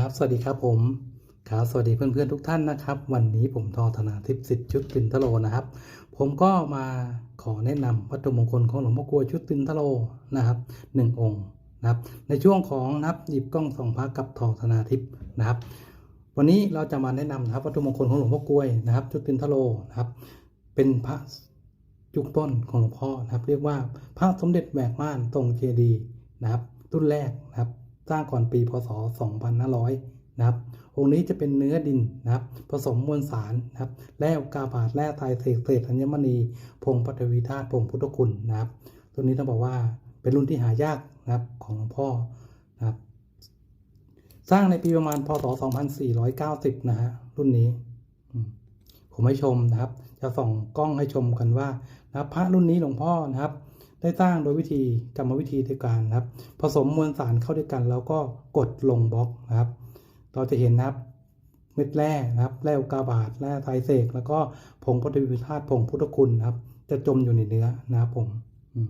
ครับ สวัสดีครับผม ครับ สวัสดีเพื่อนๆทุกท่านนะครับ วันนี้ผมทอธนาทิพย์สิทธิ์ชุดตินทโลนะครับ ผมก็มาขอแนะนำวัตถุมงคลของหลวงพ่อกลวยชุดตินทโลนะครับหนึ่งองค์นะครับ ในช่วงของนับหยิบกล้องส่องพระกับทอธนาทิพย์นะครับ วันนี้เราจะมาแนะนำนะครับวัตถุมงคลของหลวงพ่อกลวยนะครับ ชุดตินทโลนะครับ เป็นพระยุคต้นของหลวงพ่อนะครับ เรียกว่าพระสมเด็จแหวกม่านทรงเจดีย์นะครับ รุ่นแรกนะครับ สร้างก่อนปีพศ 2500 นะครับ องค์นี้จะเป็นเนื้อดินนะครับ ผสมมวลสารนะครับ แร่กาบาตแร่ไตรเศษเศษธัญมณี พงศ์ปฐวีธาตุพงศ์พุทธคุณนะครับ ตัวนี้ต้องบอกว่าเป็นรุ่นที่หายากนะครับของหลวงพ่อนะครับ สร้างในปีประมาณพศ 2490 นะฮะ รุ่นนี้ ผมให้ชมนะครับ จะส่องกล้องให้ชมกันว่านะพระรุ่นนี้หลวงพ่อนะครับ ได้สร้างโดยวิธีกรรมวิธีในการนะครับ ผสมมวลสารเข้าด้วยกัน แล้วก็กดลงบล็อกนะครับ เราจะเห็นนะครับเม็ดแร่นะครับแร่อุกาบาตแร่ไทเสกแล้วก็ผงปฏิวิธาตุผงพุทธคุณนะครับ จะจมอยู่ในเนื้อนะครับผมอืม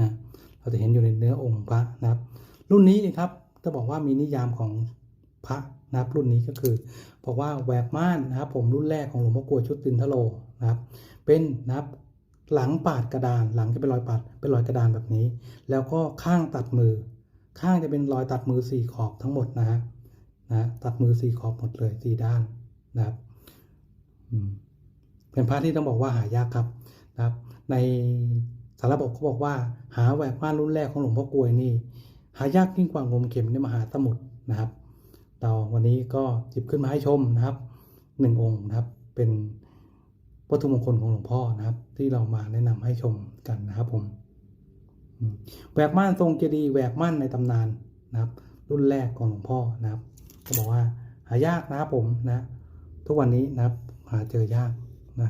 นะเราจะเห็นอยู่ในเนื้อองค์พระนะครับ รุ่นนี้นะครับจะบอกว่ามีนิยามของพระนะครับรุ่นนี้ก็คือบอกว่าแหวกม่านนะครับผมรุ่นแรกของหลวงพ่อกลวยชุดตินทโล นะครับ เป็นนะครับหลังปาดกระดาน หลังจะเป็นรอยปาดเป็นรอยกระดานแบบนี้ แล้วก็ข้างตัดมือ ข้างจะเป็นรอยตัดมือสี่ขอบทั้งหมดนะฮะนะตัดมือสี่ขอบหมดเลยสี่ด้านนะครับเป็นพระที่ต้องบอกว่าหายากครับนะครับ ในสารบบเขาบอกว่า หาแหวกม่านรุ่นแรกของหลวงพ่อกลวยนี่ หายากยิ่งกว่างมเข็มในมหาสมุทรนะครับเราวันนี้ก็หยิบขึ้นมาให้ชมนะครับหนึ่งองค์นะครับเป็น วัตถุมงคลของหลวงพ่อนะครับ ที่เรามาแนะนำให้ชมกันนะครับผมอืมแหวกม่านทรงเจดีย์แหวกม่านในตำนานนะครับ รุ่นแรกของหลวงพ่อนะครับก็บอกว่าหายากนะครับผมนะ ทุกวันนี้นะครับหาเจอยากนะ